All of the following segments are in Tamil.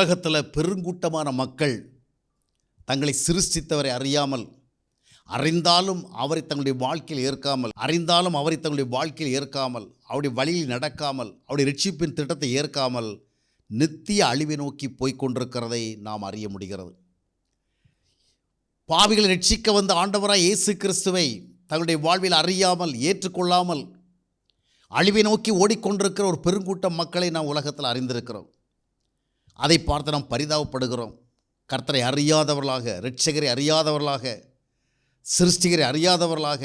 உலகத்தில் பெருங்கூட்டமான மக்கள் தங்களை சிருஷ்டித்தவரை அறியாமல் அறிந்தாலும் அவரை தங்களுடைய வாழ்க்கையில் ஏற்காமல் அறிந்தாலும் அவரை தங்களுடைய வாழ்க்கையில் ஏற்காமல் அவருடைய வழியில் நடக்காமல் அவருடைய ரட்சிப்பின் திட்டத்தை ஏற்காமல் நித்திய அழிவை நோக்கி போய்க் கொண்டிருக்கிறதை நாம் அறிய முடிகிறது. பாவிகளை ரட்சிக்க வந்த ஆண்டவராய் இயேசு கிறிஸ்துவை தங்களுடைய வாழ்வில் அறியாமல் ஏற்றுக்கொள்ளாமல் அழிவை நோக்கி ஓடிக்கொண்டிருக்கிற ஒரு பெருங்கூட்டம் மக்களை நாம் உலகத்தில் அறிந்திருக்கிறோம். அதை பார்த்து நாம் பரிதாபப்படுகிறோம். கர்த்தரை அறியாதவர்களாக ரட்சகரை அறியாதவர்களாக சிருஷ்டிகரை அறியாதவர்களாக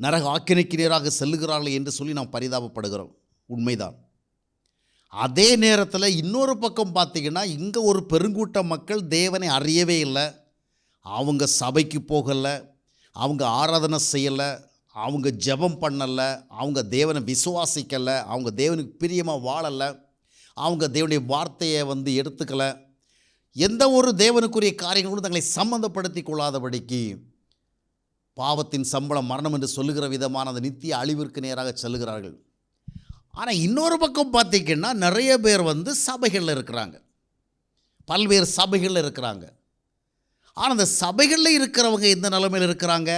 நரக ஆக்கினைக்கு நேராக செல்லுகிறார்கள் என்று சொல்லி நாம் பரிதாபப்படுகிறோம். உண்மைதான். அதே நேரத்தில் இன்னொரு பக்கம் பார்த்தீங்கன்னா இங்கே ஒரு பெருங்கூட்ட மக்கள் தேவனை அறியவே இல்லை. அவங்க சபைக்கு போகலை அவங்க ஆராதனை செய்யலை அவங்க ஜெபம் பண்ணலை அவங்க தேவனை விசுவாசிக்கலை அவங்க தேவனுக்கு பிரியமாக வாழலை. அவங்க தேவனுடைய வார்த்தையை வந்து எடுத்துக்கலை. எந்த ஒரு தேவனுக்குரிய காரியங்களும் தங்களை சம்மந்தப்படுத்தி கொள்ளாதபடிக்கு பாவத்தின் சம்பளம் மரணம் என்று சொல்லுகிற விதமான அந்த நித்திய அழிவிற்கு நேராக செல்லுகிறார்கள். ஆனால் இன்னொரு பக்கம் பார்த்திங்கன்னா நிறைய பேர் வந்து சபைகளில் இருக்கிறாங்க. பல்வேறு சபைகளில் இருக்கிறாங்க. ஆனால் அந்த சபைகளில் இருக்கிறவங்க எந்த நிலைமையில் இருக்கிறாங்க?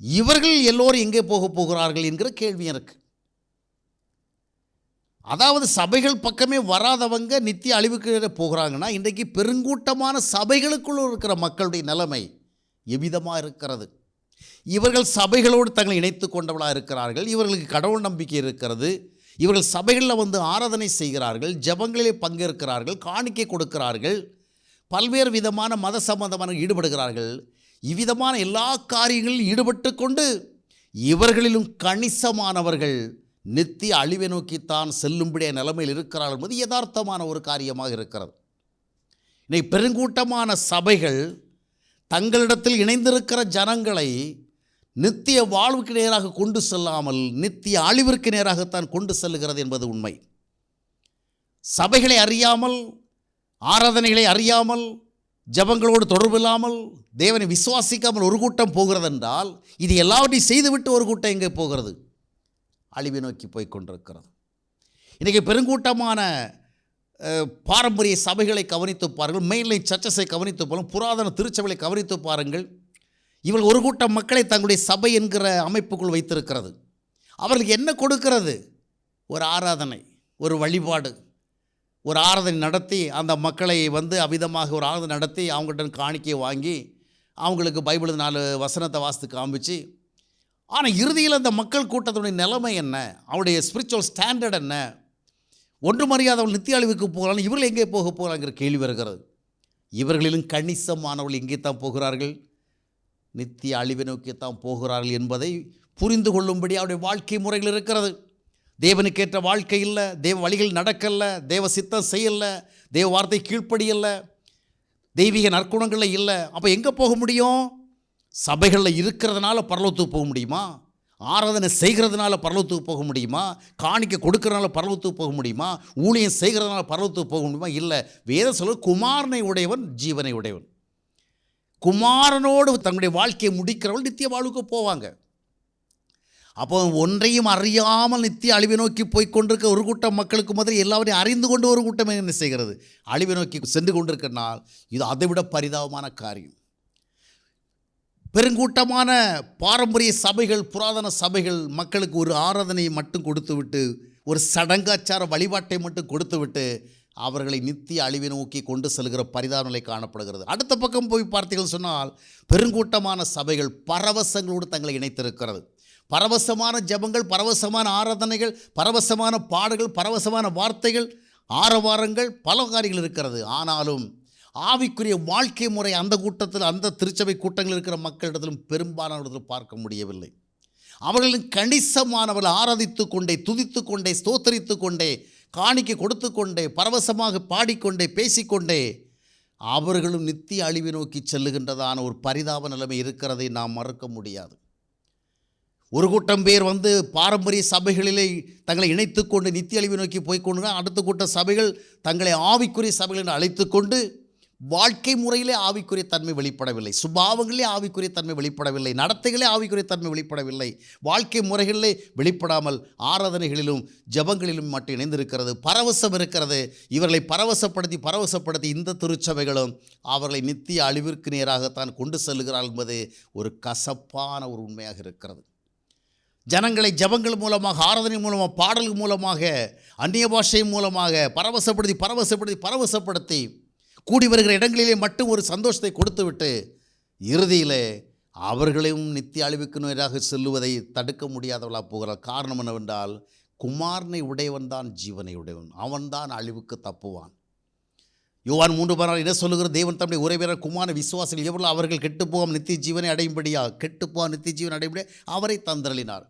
இவர்கள் எல்லோரும் எங்கே போக போகிறார்கள் என்கிற கேள்வியும் இருக்குது அதாவது சபைகள் பக்கமே வராதவங்க நித்திய அழிவுக்கு போகிறாங்கன்னா இன்றைக்கு பெருங்கூட்டமான சபைகளுக்குள்ள இருக்கிற மக்களுடைய நிலைமை எவ்விதமாக இருக்கிறது? இவர்கள் சபைகளோடு தங்களை இணைத்து கொண்டவளாக இருக்கிறார்கள். இவர்களுக்கு கடவுள் நம்பிக்கை இருக்கிறது. இவர்கள் சபைகளில் வந்து ஆராதனை செய்கிறார்கள். ஜபங்களிலே பங்கேற்கிறார்கள். காணிக்கை கொடுக்கிறார்கள். பல்வேறு விதமான மத சம்பந்தமான ஈடுபடுகிறார்கள். இவ்விதமான எல்லா காரியங்களிலும் ஈடுபட்டு கொண்டு இவர்களிலும் கணிசமானவர்கள் நித்திய அழிவை நோக்கித்தான் செல்லும்படிய நிலைமையில் இருக்கிறார்கள் என்பது யதார்த்தமான ஒரு காரியமாக இருக்கிறது. இன்னைக்கு பெருங்கூட்டமான சபைகள் தங்களிடத்தில் இணைந்திருக்கிற ஜனங்களை நித்திய வாழ்வுக்கு நேராக கொண்டு செல்லாமல் நித்திய அழிவிற்கு நேராகத்தான் கொண்டு செல்லுகிறது என்பது உண்மை. சபைகளை அறியாமல் ஆராதனைகளை அறியாமல் ஜபங்களோடு தொடர்பில்லாமல் தேவனை விசுவாசிக்காமல் ஒரு கூட்டம் போகிறது என்றால் இது எல்லாவற்றையும் செய்துவிட்டு ஒரு கூட்டம் எங்கே போகிறது? அழிவை நோக்கி போய் கொண்டிருக்கிறது. இன்றைக்கி பெருங்கூட்டமான பாரம்பரிய சபைகளை கவனித்து பாருங்கள். மெயின்லைன் சர்ச்சஸை கவனித்து பாருங்கள். புராதன திருச்சபைகளை கவனித்து பாருங்கள். இவர்கள் ஒரு கூட்டம் மக்களை தங்களுடைய சபை என்கிற அமைப்புக்குள் வைத்திருக்கிறது. அவர்களுக்கு என்ன கொடுக்கிறது? ஒரு ஆராதனை ஒரு வழிபாடு ஒரு ஆராதனை நடத்தி அந்த மக்களை வந்து அவிதமாக ஒரு ஆராதனை நடத்தி அவங்கள்ட்ட காணிக்கையை வாங்கி அவங்களுக்கு பைபிள் நாலு வசனத்தை வாசித்து காமிச்சு ஆனால் இறுதியில் அந்த மக்கள் கூட்டத்துடைய நிலைமை என்ன? அவருடைய ஸ்பிரிச்சுவல் ஸ்டாண்டர்ட் என்ன? ஒன்று மரியாதவள் நித்திய அழிவுக்கு போகலாம் இவர்கள் எங்கே போக போகிறாங்கிற கேள்வி வருகிறது. இவர்களிலும் கணிசமானவர்கள் எங்கே தான் போகிறார்கள்? நித்திய அழிவை நோக்கித்தான் போகிறார்கள் என்பதை புரிந்து கொள்ளும்படி அவருடைய வாழ்க்கை முறைகள் இருக்கிறது. தேவனுக்கேற்ற வாழ்க்கை இல்லை தேவ வழிகள் நடக்கலை தேவ சித்தம் செய்யலை தேவ வார்த்தை கீழ்ப்படியல்ல தெய்வீக நற்குணங்களில் இல்லை. அப்போ எங்கே போக முடியும்? சபைகளில் இருக்கிறதுனால பரலோத்துக்கு போக முடியுமா? ஆராதனை செய்கிறதுனால பரலோத்துக்கு போக முடியுமா? காணிக்க கொடுக்கறதுனால பரலோத்துக்கு போக முடியுமா? ஊழியம் செய்கிறதுனால பரலோத்துக்கு போக முடியுமா? இல்லை வேத சொல்ல குமாரனை உடையவன் ஜீவனை உடையவன். குமாரனோடு தங்களுடைய வாழ்க்கையை முடிக்கிறவள் நித்திய வாழ்வுக்கு போவாங்க. அப்போ ஒன்றையும் அறியாமல் நித்திய அழிவை நோக்கி போய் கொண்டிருக்க ஒரு கூட்டம் மக்களுக்கு முதல் எல்லாவரையும் அறிந்து கொண்டு ஒரு கூட்டம் என்ன செய்கிறது? அழிவை நோக்கி சென்று கொண்டிருக்கிறனால் இது அதை விட பரிதாபமான காரியம். பெருங்கூட்டமான பாரம்பரிய சபைகள் புராதன சபைகள் மக்களுக்கு ஒரு ஆராதனையை மட்டும் கொடுத்துவிட்டு ஒரு சடங்காச்சார வழிபாட்டை மட்டும் கொடுத்துவிட்டு அவர்களை நித்திய அழிவை நோக்கி கொண்டு செல்கிற பரிதாப நிலை காணப்படுகிறது. அடுத்த பக்கம் போய் பார்த்தீர்கள் சொன்னால் பெருங்கூட்டமான சபைகள் பரவசங்களோடு தங்களை இணைத்திருக்கிறது. பரவசமான ஜெபங்கள் பரவசமான ஆராதனைகள் பரவசமான பாடல்கள் பரவசமான வார்த்தைகள் ஆரவாரங்கள் பல காரியங்கள் இருக்கிறது. ஆனாலும் ஆவிக்குரிய வாழ்க்கை முறை அந்த கூட்டத்தில் அந்த திருச்சபை கூட்டங்கள் இருக்கிற மக்களிடத்திலும் பெரும்பாலானவர்கள் பார்க்க முடியவில்லை. அவர்களின் கணிசமானவர்கள் ஆராதித்து கொண்டே துதித்து கொண்டே ஸ்தோத்தரித்து கொண்டே காணிக்கை கொடுத்து கொண்டே பரவசமாக பாடிக்கொண்டே பேசிக்கொண்டே அவர்களும் நித்திய அழிவை நோக்கி செல்லுகின்றதான ஒரு பரிதாப நிலைமை இருக்கிறதை நாம் மறுக்க முடியாது. ஒரு கூட்டம் பேர் வந்து பாரம்பரிய சபைகளிலே தங்களை இணைத்து கொண்டு நித்திய அழிவை நோக்கி போய்க்கொண்டு அடுத்த கூட்ட சபைகள் தங்களை ஆவிக்குரிய சபைகள் என்று அழைத்து கொண்டு வாழ்க்கை முறையிலே ஆவிக்குரிய தன்மை வெளிப்படவில்லை. சுபாவங்களே ஆவிக்குரிய தன்மை வெளிப்படவில்லை. நடத்தைகளே ஆவிக்குரிய தன்மை வெளிப்படவில்லை. வாழ்க்கை முறைகளிலே வெளிப்படாமல் ஆராதனைகளிலும் ஜபங்களிலும் மட்டும் இணைந்திருக்கிறது. பரவசம் இருக்கிறது. இவர்களை பரவசப்படுத்தி பரவசப்படுத்தி இந்த திருச்சபைகளும் அவர்களை நித்திய அழிவிற்கு நேராகத்தான் கொண்டு செல்கிறார்கள் என்பது ஒரு கசப்பான ஒரு உண்மையாக இருக்கிறது. ஜனங்களை ஜபங்கள் மூலமாக ஆராதனை மூலமாக பாடல்கள் மூலமாக அந்நிய பாஷை மூலமாக பரவசப்படுத்தி பரவசப்படுத்தி பரவசப்படுத்தி கூடி வருகிற இடங்களிலே மட்டும் ஒரு சந்தோஷத்தை கொடுத்துவிட்டு இறுதியிலே அவர்களையும் நித்திய அழிவுக்கு நேராக செல்லுவதை தடுக்க முடியாதவளாக போகிறார் காரணம் என்னவென்றால் குமாரனை உடையவன் தான் ஜீவனை உடையவன். அவன்தான் அழிவுக்கு தப்புவான். யோவான் மூன்று பதினாறு என்ன சொல்லுகிற தேவன் தம்முடைய உறவினர் குமார விசுவாசிகள் எவ்வளோ அவர்கள் கெட்டுப்போம் நித்திய ஜீவனை அடையும்படியா? கெட்டுப்போம் நித்திய ஜீவனை அடையும்படியா? அவரை தந்திரளினார்.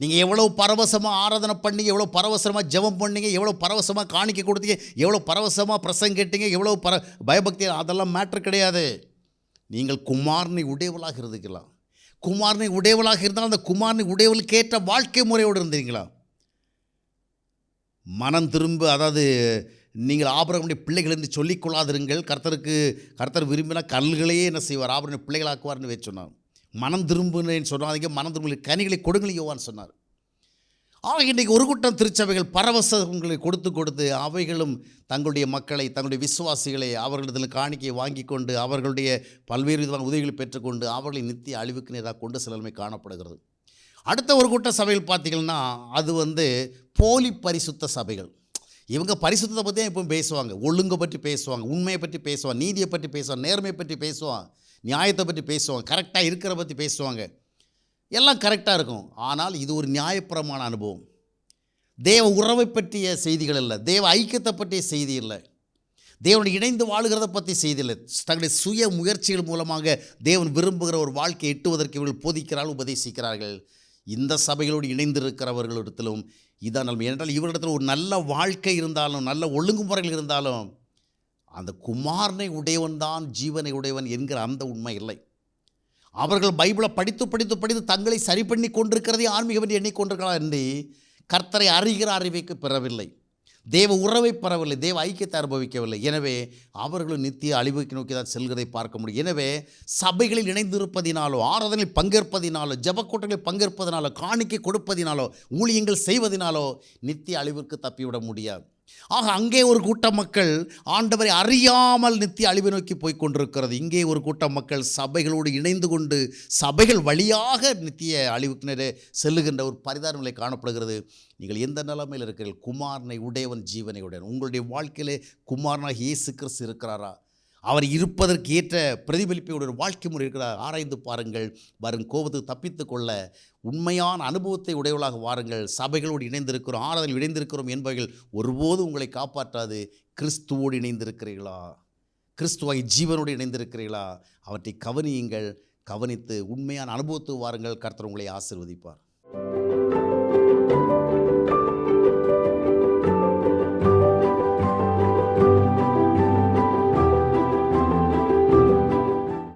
நீங்கள் எவ்வளோ பரவசமாக ஆராதனை பண்ணீங்க எவ்வளோ பரவசமாக ஜெபம் பண்ணீங்க எவ்வளோ பரவசமாக காணிக்க கொடுத்தீங்க எவ்வளோ பரவசமாக பிரசங்க கேட்டீங்க எவ்வளோ பர பயபக்தி அதெல்லாம் மேட்ரு கிடையாது. நீங்கள் குமாரனை உடையவளாக இருந்துக்கலாம். குமாரனை உடையவளாக இருந்தால் அந்த குமாரனை உடையவளுக்கு ஏற்ற வாழ்க்கை முறையோடு இருந்தீங்களா? மனம் திரும்ப அதாவது நீங்கள் ஆபரகனுடைய பிள்ளைகள் என்று சொல்லிக்கொள்ளாதிருங்கள் கர்த்தருக்கு கர்த்தர் விரும்பினா கல்களையே என்ன செய்வார்? ஆபரனுடைய பிள்ளைகளாக்குவார்னு வச்சு சொன்னார். மனம் திரும்புனேன்னு சொன்னாதீங்க மனம் திரும்ப கனிகளை கொடுங்கள் யோவான்னு சொன்னார். ஆக இன்றைக்கு ஒரு கூட்டம் திருச்சபைகள் பரவசங்களை கொடுத்து கொடுத்து அவைகளும் தங்களுடைய மக்களை தங்களுடைய விசுவாசிகளை அவர்களிடத்தில் காணிக்கையை வாங்கி கொண்டு அவர்களுடைய பல்வேறு விதமான உதவிகளை பெற்றுக்கொண்டு அவர்களை நித்திய அழிவுக்கு நேராக கொண்டு செல்லமை காணப்படுகிறது. அடுத்த ஒரு கூட்ட சபைகள் பார்த்தீங்கன்னா அது வந்து போலி பரிசுத்த சபைகள். இவங்க பரிசுத்தத்தை பற்றி தான் எப்பவும் பேசுவாங்க. ஒழுங்கை பற்றி பேசுவாங்க உண்மையை பற்றி பேசுவாங்க நீதியை பற்றி பேசுவாங்க நேர்மையை பற்றி பேசுவான் நியாயத்தை பற்றி பேசுவாங்க. கரெக்டாக இருக்கிற பற்றி பேசுவாங்க. எல்லாம் கரெக்டாக இருக்கும். ஆனால் இது ஒரு நியாயப்பிரமான அனுபவம். தேவ உறவை பற்றிய செய்திகள் இல்லை. தேவ ஐக்கியத்தை பற்றிய செய்தி இல்லை. தேவன் இணைந்து வாழுகிறத பற்றி செய்தி இல்லை. தங்களுடைய சுய முயற்சிகள் மூலமாக தேவன் விரும்புகிற ஒரு வாழ்க்கையை எட்டுவதற்கு இவர்கள் போதிக்கிறார்கள் உபதேசிக்கிறார்கள். இந்த சபைகளோடு இணைந்திருக்கிறவர்களிடத்திலும் இதான் நன்மை. ஏனென்றால் இவரிடத்தில் ஒரு நல்ல வாழ்க்கை இருந்தாலும் நல்ல ஒழுங்குமுறைகள் இருந்தாலும் அந்த குமாரனை உடையவன் தான் ஜீவனை உடையவன் என்கிற அந்த உண்மை இல்லை. அவர்கள் பைபிளை படித்து படித்து படித்து தங்களை சரி பண்ணி கொண்டிருக்கிறதே ஆன்மீகம் என்று எண்ணிக்கொண்டிருக்கிறார் என்று கர்த்தரை அறிகிற அறிவைக்கு பெறவில்லை. தேவ உறவை பெறவில்லை தேவ ஐக்கியத்தை அனுபவிக்கவில்லை. எனவே அவர்களும் நித்திய அழிவுக்கு நோக்கி தான் செல்கிறதை பார்க்க முடியும். எனவே சபைகளில் இணைந்திருப்பதினாலோ ஆராதனையில் பங்கேற்பதினாலோ ஜபக்கூட்டங்களில் பங்கேற்பதினாலோ காணிக்கை கொடுப்பதினாலோ ஊழியங்கள் செய்வதினாலோ நித்திய அழிவுக்கு தப்பிவிட முடியாது. ஆக அங்கே ஒரு கூட்ட மக்கள் ஆண்டவரை அறியாமல் நித்திய அழிவை நோக்கி போய் கொண்டிருக்கிறது. இங்கே ஒரு கூட்ட மக்கள் சபைகளோடு இணைந்து கொண்டு சபைகள் வழியாக நித்திய அழிவுக்கு நேரே செல்லுகின்ற ஒரு பரிதார நிலை காணப்படுகிறது. நீங்கள் எந்த நிலைமையில் இருக்கிறீர்கள்? குமாரனை உடையவன் ஜீவனை உடையவன். உங்களுடைய வாழ்க்கையிலே குமாரனாக இயேசு கிறிஸ்து இருக்கிறாரா? அவர் இருப்பதற்கு ஏற்ற பிரதிபலிப்பையோட ஒரு வாழ்க்கை முறை இருக்கிறார். ஆராய்ந்து பாருங்கள் வரும் கோபத்துக்கு தப்பித்து கொள்ள உண்மையான அனுபவத்தை உடையவளாக வாருங்கள். சபைகளோடு இணைந்திருக்கிறோம் ஆராதனை இணைந்திருக்கிறோம் என்பவைகள் ஒருபோதும் உங்களை காப்பாற்றாது. கிறிஸ்துவோடு இணைந்திருக்கிறீர்களா? கிறிஸ்துவாய் ஜீவனோடு இணைந்திருக்கிறீர்களா? அவற்றை கவனியுங்கள் கவனித்து உண்மையான அனுபவத்துக்கு வாருங்கள். கர்த்தர் உங்களை ஆசிர்வதிப்பார்.